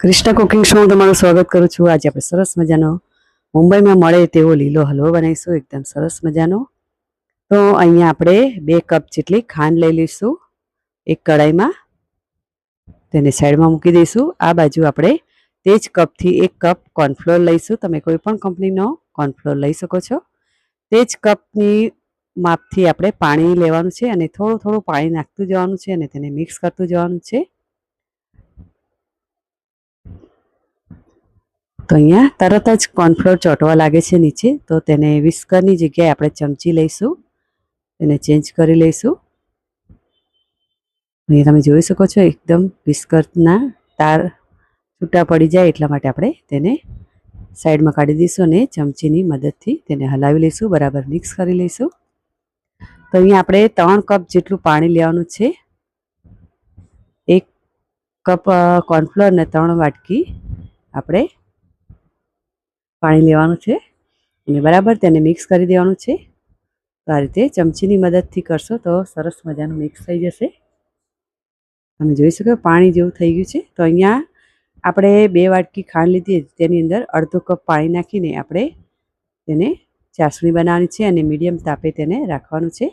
Krishna cooking show હું તમારું સ્વાગત કરું છું. આજે આપણે સરસ મજાનો મુંબઈમાં મળે તેવો લીલો હલવો બનાવીશું. એકદમ સરસ મજાનો. તો અહીંયા આપણે બે કપ જેટલી ખાંડ લઈ લઈશું. એક કડાઈમાં તેને સાઈડમાં મૂકી દઈશું. આ બાજુ આપણે તે જ કપથી એક કપ કોર્નફ્લોર લઈશું. તમે કોઈ પણ કંપનીનો કોર્નફ્લોર લઈ શકો છો. તે જ કપની માપથી આપણે પાણી લેવાનું છે અને થોડું થોડું પાણી નાખતું જવાનું છે અને તેને મિક્સ કરતું જવાનું છે. તો અહીંયા તરત જ કોર્નફ્લોર ચોંટવા લાગે છે નીચે. તો તેને વિસ્કરની જગ્યાએ આપણે ચમચી લઈશું. તેને ચેન્જ કરી લઈશું. અહીં તમે જોઈ શકો છો એકદમ વિસ્કરના તાર છૂટા પડી જાય એટલા માટે આપણે તેને સાઈડમાં કાઢી દઈશું અને ચમચીની મદદથી તેને હલાવી લઈશું, બરાબર મિક્સ કરી લઈશું. તો અહીંયા આપણે ત્રણ કપ જેટલું પાણી લેવાનું છે. એક કપ કોર્નફ્લોર ને ત્રણ વાટકી આપણે પાણી લેવાનું છે અને બરાબર તેને મિક્સ કરી દેવાનું છે. તો આ રીતે ચમચીની મદદથી કરશો તો સરસ મજાનું મિક્સ થઈ જશે. તમે જોઈ શકો પાણી જેવું થઈ ગયું છે. તો અહીંયા આપણે બે વાટકી ખાંડ લીધી તેની અંદર અડધો કપ પાણી નાખીને આપણે તેને ચાસણી બનાવવાની છે અને મીડિયમ તાપે તેને રાખવાનું છે.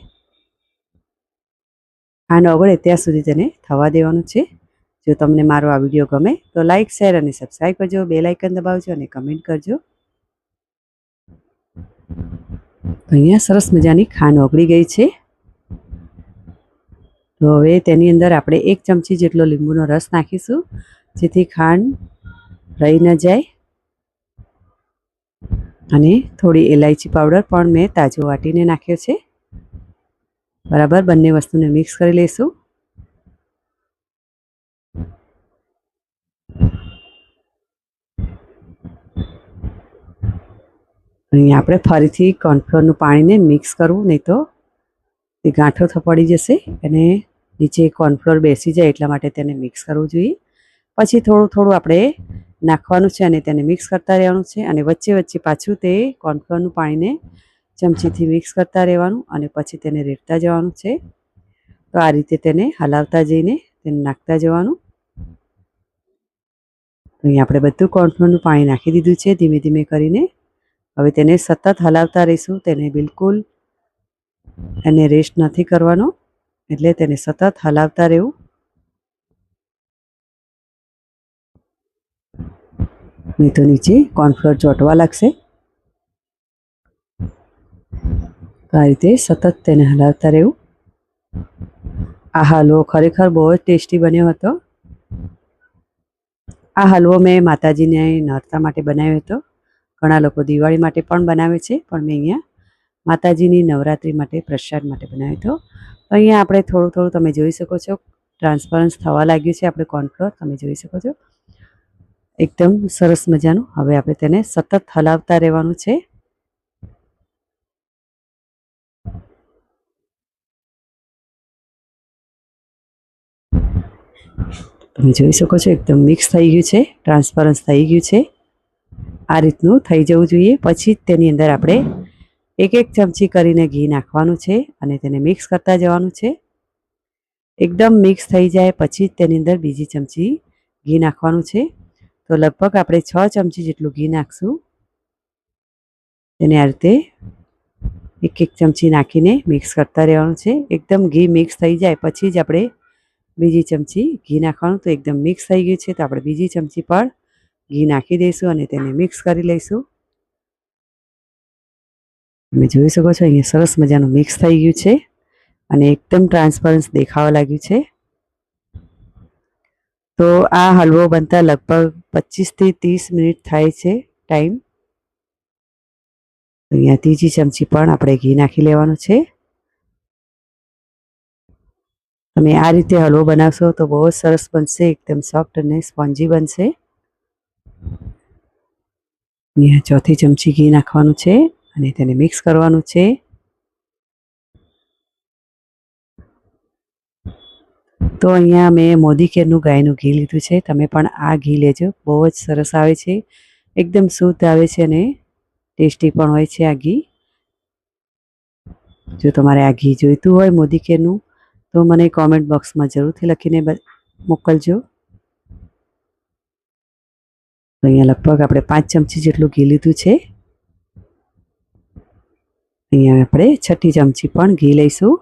ખાંડ ઓગળે ત્યાં સુધી તેને થવા દેવાનું છે. જો તમને મારો આ વીડિયો ગમે તો લાઇક શેર અને સબસ્ક્રાઈબ કરજો. બે લાઇકન દબાવજો અને કમેન્ટ કરજો. અહીંયા સરસ મજાની ખાંડ ઓગળી ગઈ છે. તો હવે તેની અંદર આપણે એક ચમચી જેટલો લીંબુનો રસ નાખીશું, જેથી ખાંડ રહી ન જાય. અને થોડી એલાયચી પાવડર પણ મેં તાજો વાટીને નાખ્યો છે. બરાબર, બંને વસ્તુને મિક્સ કરી લઈશું. અહીંયા આપણે ફરીથી કોર્નફ્લોરનું પાણીને મિક્સ કરવું, નહીં તો તે ગાંઠો થપડી જશે અને નીચે કોર્નફ્લોર બેસી જાય એટલા માટે તેને મિક્સ કરવું જોઈએ. પછી થોડું થોડું આપણે નાખવાનું છે અને તેને મિક્સ કરતા રહેવાનું છે અને વચ્ચે વચ્ચે પાછું તે કોર્નફ્લોરનું પાણીને ચમચીથી મિક્સ કરતા રહેવાનું અને પછી તેને રેડતા જવાનું છે. તો આ રીતે તેને હલાવતા જઈને તેને નાખતા જવાનું. અહીં આપણે બધું કોર્નફ્લોરનું પાણી નાખી દીધું છે ધીમે ધીમે કરીને. હવે તેને સતત હલાવતા રહીશું, તેને બિલકુલ એને રેસ્ટ નથી કરવાનો, એટલે તેને સતત હલાવતા રહેવું. નહીં તો નીચે કોર્નફ્લોર ચોંટવા લાગશે. તો આ રીતે સતત તેને હલાવતા રહેવું. આ હાલવો ખરેખર બહુ જ ટેસ્ટી બન્યો હતો. આ હલવો મેં માતાજીને નરતા માટે બનાવ્યો હતો. ઘણા લોકો દિવાળી માટે પણ બનાવે છે, પણ મેં અહીંયા માતાજીની નવરાત્રિ માટે પ્રસાદ માટે બનાવ્યો હતો. તો અહીંયા આપણે થોડું થોડું તમે જોઈ શકો છો, ટ્રાન્સપરન્સ થવા લાગ્યું છે આપણે કોર્નફ્લોર તમે જોઈ શકો છો. એકદમ સરસ મજાનું. હવે આપણે તેને સતત હલાવતા રહેવાનું છે. તમે જોઈ શકો છો, એકદમ મિક્સ થઈ ગયું છે, ટ્રાન્સપરન્સ થઈ ગયું છે. આ રીતનું થઈ જવું જોઈએ. પછી જ તેની અંદર આપણે એક એક ચમચી કરીને ઘી નાખવાનું છે અને તેને મિક્સ કરતા જવાનું છે. એકદમ મિક્સ થઈ જાય પછી જ તેની અંદર બીજી ચમચી ઘી નાખવાનું છે. તો લગભગ આપણે છ ચમચી જેટલું ઘી નાખશું. તેને આ રીતે એક એક ચમચી નાખીને મિક્સ કરતા રહેવાનું છે. એકદમ ઘી મિક્સ થઈ જાય પછી જ આપણે બીજી ચમચી ઘી નાખવાનું. તો એકદમ મિક્સ થઈ ગયું છે. તો આપણે બીજી ચમચી પર ઘી નાખી દઈશું અને તેને મિક્સ કરી લઈશું. તમે જોઈ શકો છો, અહીંયા સરસ મજાનું મિક્સ થઈ ગયું છે અને એકદમ ટ્રાન્સપરન્સ દેખાવા લાગ્યું છે. તો આ હલવો બનતા લગભગ પચીસથી ત્રીસ મિનિટ થાય છે ટાઈમ અહીંયા ત્રીજી ચમચી પણ આપણે ઘી નાખી લેવાનું છે. તમે આ રીતે હલવો બનાવશો તો બહુ સરસ બનશે, એકદમ સોફ્ટ અને સ્પોન્જી બનશે. અહીંયા ચોથી ચમચી ઘી નાખવાનું છે અને તેને મિક્સ કરવાનું છે. તો અહીંયા મેં મોદી કેરનું ગાયનું ઘી લીધું છે. તમે પણ આ ઘી લેજો. બહુ જ સરસ આવે છે. એકદમ શુદ્ધ આવે છે અને ટેસ્ટી પણ હોય છે આ ઘી. જો તમારે આ ઘી જોઈતું હોય મોદી કેરનું તો મને કોમેન્ટ બોક્સમાં જરૂરથી લખીને મોકલજો. અહીંયા લગભગ આપણે પાંચ ચમચી જેટલું ઘી લીધું છે. અહીંયા આપણે છઠ્ઠી ચમચી પણ ઘી લઈશું.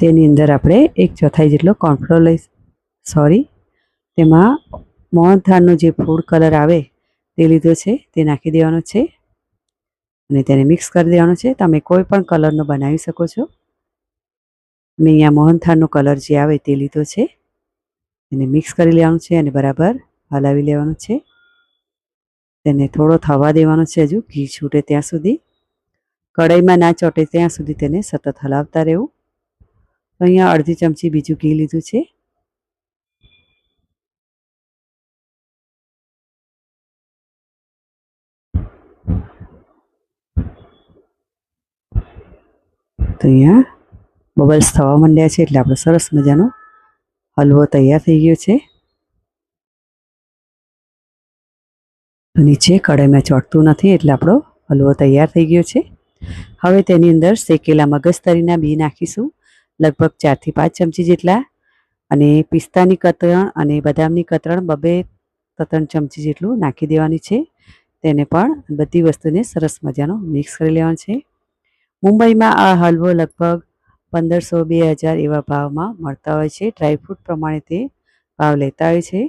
તેની અંદર આપણે એક ચોથાઈ જેટલો કોર્નફ્લોર લઈ સોરી, તેમાં મોહનથાળનો જે ફૂડ કલર આવે તે લીધો છે, તે નાખી દેવાનો છે. અને તેને મિક્સ કરી દેવાનો છે. તમે કોઈ પણ કલરનો બનાવી શકો છો. મેં અહીંયા મોહનથાળનો કલર જે આવે તે લીધો છે. એને મિક્સ કરી લેવાનું છે અને બરાબર હલાવી લેવાનું છે. તેને થોડો થવા દેવાનો છે હજુ, ઘી છૂટે ત્યાં સુધી. કઢાઈમાં ના ચોટે ત્યાં સુધી તેને સતત હલાવતા રહેવું. તો અહીંયા અડધી ચમચી બીજું ઘી લીધું છે. તો અહીંયા બબલ્સ થવા માંડ્યા છે એટલે આપણે સરસ મજાનો હલવો તૈયાર થઈ ગયો છે. નીચે કડાઈમાં ચોટતું નથી એટલે આપણો હલવો તૈયાર થઈ ગયો છે. હવે તેની અંદર શેકેલા મગજતરીના બી નાખીશું. લગભગ ચારથી પાંચ ચમચી જેટલા. અને પિસ્તાની કતરણ અને બદામની કતરણ બબે ત્રણ ચમચી જેટલું નાખી દેવાની છે. તેને પણ બધી વસ્તુને સરસ મજાનો મિક્સ કરી લેવાનું છે. મુંબઈમાં આ હલવો લગભગ પંદરસો બે હજાર એવા ભાવમાં મળતા હોય છે. ડ્રાયફ્રૂટ પ્રમાણે તે ભાવ લેતા હોય છે.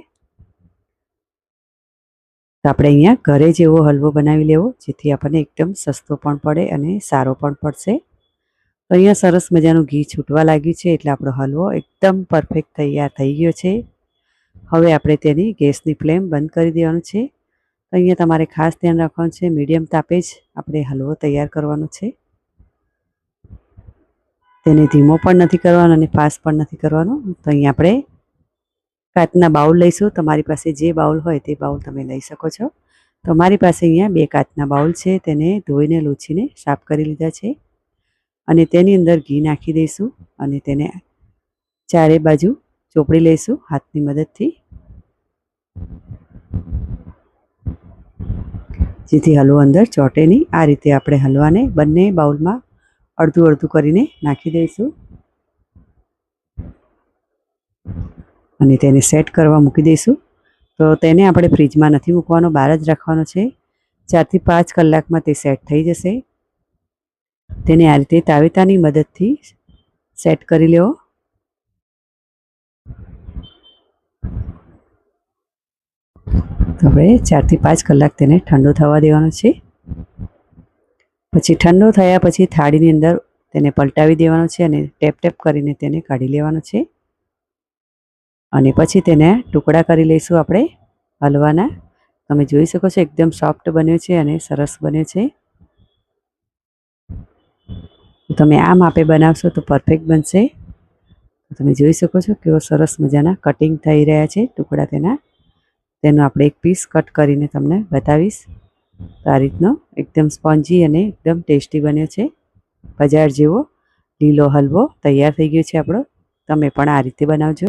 તો આપણે અહીંયા ઘરે જેવો હલવો બનાવી લેવો, જેથી આપણને એકદમ સસ્તો પણ પડે અને સારો પણ પડશે. તો અહીંયા સરસ મજાનું ઘી છૂટવા લાગ્યું છે, એટલે આપણો હલવો એકદમ પરફેક્ટ તૈયાર થઈ ગયો છે. હવે આપણે તેની ગેસની ફ્લેમ બંધ કરી દેવાનું છે. અહીંયા તમારે ખાસ ધ્યાન રાખવાનું છે, મીડિયમ તાપે જ આપણે હલવો તૈયાર કરવાનો છે. તેને ધીમો પણ નથી કરવાનો અને ફાસ્ટ પણ નથી કરવાનો. તો અહીંયા આપણે કાચના બાઉલ લઈશું. તમારી પાસે જે બાઉલ હોય તે બાઉલ તમે લઈ શકો છો. તો મારી પાસે અહીંયા બે કાચના બાઉલ છે. તેને ધોઈને લૂછીને સાફ કરી લીધા છે. અને તેની અંદર ઘી નાખી દઈશું અને તેને ચારે બાજુ ચોપડી લઈશું હાથની મદદથી. જેથી હલવો અંદર ચોટે આ રીતે આપણે હલવાને બંને બાઉલમાં અડધું અડધું કરીને નાખી દઈશું. અને તેને સેટ કરવા મૂકી દઈશું. તો તેને આપણે ફ્રીજમાં નથી મૂકવાનો, બહાર જ રાખવાનો છે. ચારથી પાંચ કલાકમાં તે સેટ થઈ જશે. તેને આ રીતે તાવેતાની મદદથી સેટ કરી લેવો તો આપણે ચારથી પાંચ કલાક તેને ઠંડો થવા દેવાનો છે. પછી ઠંડો થયા પછી થાળીની અંદર તેને પલટાવી દેવાનો છે અને ટેપ ટેપ કરીને તેને કાઢી લેવાનો છે. અને પછી તેને ટુકડા કરી લઈશું આપણે હલવાના. તમે જોઈ શકો છો એકદમ સોફ્ટ બન્યો છે અને સરસ બન્યો છે. તમે આ માપે બનાવશો તો પરફેક્ટ બનશે. તમે જોઈ શકો છો કેવો સરસ મજાના કટિંગ થઈ રહ્યા છે ટુકડા તેના. તેનો આપણે એક પીસ કટ કરીને તમને બતાવીશ. તો આ રીતનો એકદમ સ્પોન્જી અને એકદમ ટેસ્ટી બન્યો છે. બજાર જેવો લીલો હલવો તૈયાર થઈ ગયો છે આપણો. તમે પણ આ રીતે બનાવજો.